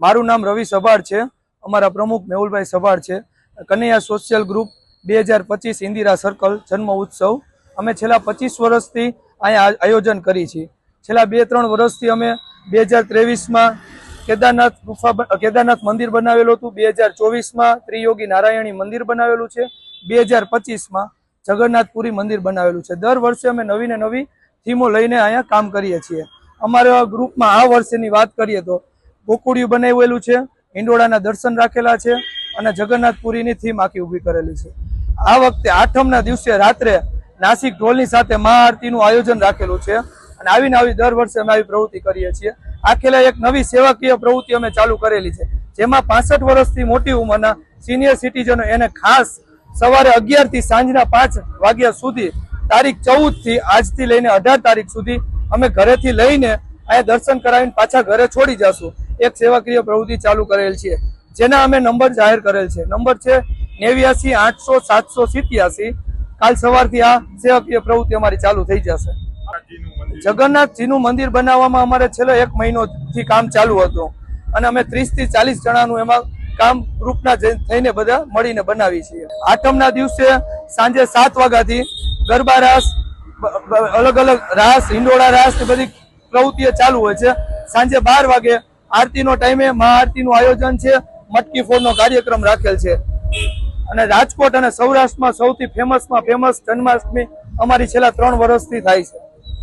મારું નામ રવિ સભાડ છે. અમારા પ્રમુખ મેહુલભાઈ સભાડ છે. કનૈયા સોશિયલ ગ્રુપ બે હજાર પચીસ ઇન્દિરા સર્કલ જન્મ ઉત્સવ. અમે છેલ્લા પચીસ વર્ષથી અહીંયા આયોજન કરી છીએ. છેલ્લા બે ત્રણ વર્ષથી અમે બે હજાર ત્રેવીસમાં કેદારનાથ ગુફા કેદારનાથ મંદિર બનાવેલું હતું. બે હજાર ચોવીસમાં ત્રિયોગી નારાયણી મંદિર બનાવેલું છે. બે હજાર પચીસમાં જગન્નાથપુરી મંદિર બનાવેલું છે. દર વર્ષે અમે નવી ને નવી થીમો લઈને અહીંયા કામ કરીએ છીએ. અમારા ગ્રુપમાં આ વર્ષેની વાત કરીએ તો ગોકુડિયું બનાવેલું છે, હિંડોળાના દર્શન રાખેલા છે અને જગન્નાથપુરીની થીમ આખી ઊભી કરેલી છે. આ વખતે આઠમના દિવસે રાત્રે નાસિક ઢોલની સાથે મહાઆરતીનું આયોજન રાખેલું છે અને આવીને આવી દર વર્ષે અમે આવી પ્રવૃત્તિ કરીએ છીએ. આખેલા એક નવી સેવાકીય પ્રવૃત્તિ અમે ચાલુ કરેલી છે, જેમાં પાસઠ વર્ષથી મોટી ઉંમરના સિનિયર સિટીઝનો એને ખાસ સવારે અગિયારથી સાંજના પાંચ વાગ્યા સુધી તારીખ ચૌદથી આજથી લઈને અઢાર તારીખ સુધી અમે ઘરેથી લઈને અહીંયા દર્શન કરાવીને પાછા ઘરે છોડી જશું. એક સેવાકીય પ્રવૃત્તિ ચાલુ કરેલ છે, જેના અમે નંબર જાહેર કરેલ છે. નંબર છે નેવ્યાસી આઠસો સાતસો સિત્યાસી. કાલ સવારથી આ સેવાકીય પ્રવૃત્તિ અમારી ચાલુ થઈ જશે. જગન્નાથજીનું મંદિર બનાવવામાં અમારે છેલ્લો એક મહિનોથી કામ ચાલુ હતું અને અમે ત્રીસથી ચાલીસ જણાનું એમાં કામ ગ્રુપના થઈને બધા મળીને બનાવી છીએ. આઠમના દિવસે સાંજે સાત વાગ્યાથી ગરબા રાસ અલગ અલગ રાસ, હિંડોળા રાસ બધી પ્રવૃત્તિઓ ચાલુ હોય છે. સાંજે બાર વાગે આરતીનો ટાઈમે મહાઆરતીનું આયોજન છે. મટકી ફોડનો કાર્યક્રમ રાખેલ છે. અને રાજકોટ અને સૌરાષ્ટ્રમાં સૌથી ફેમસમાં ફેમસ જન્માષ્ટમી અમારી છેલ્લા ત્રણ વર્ષથી થાય છે.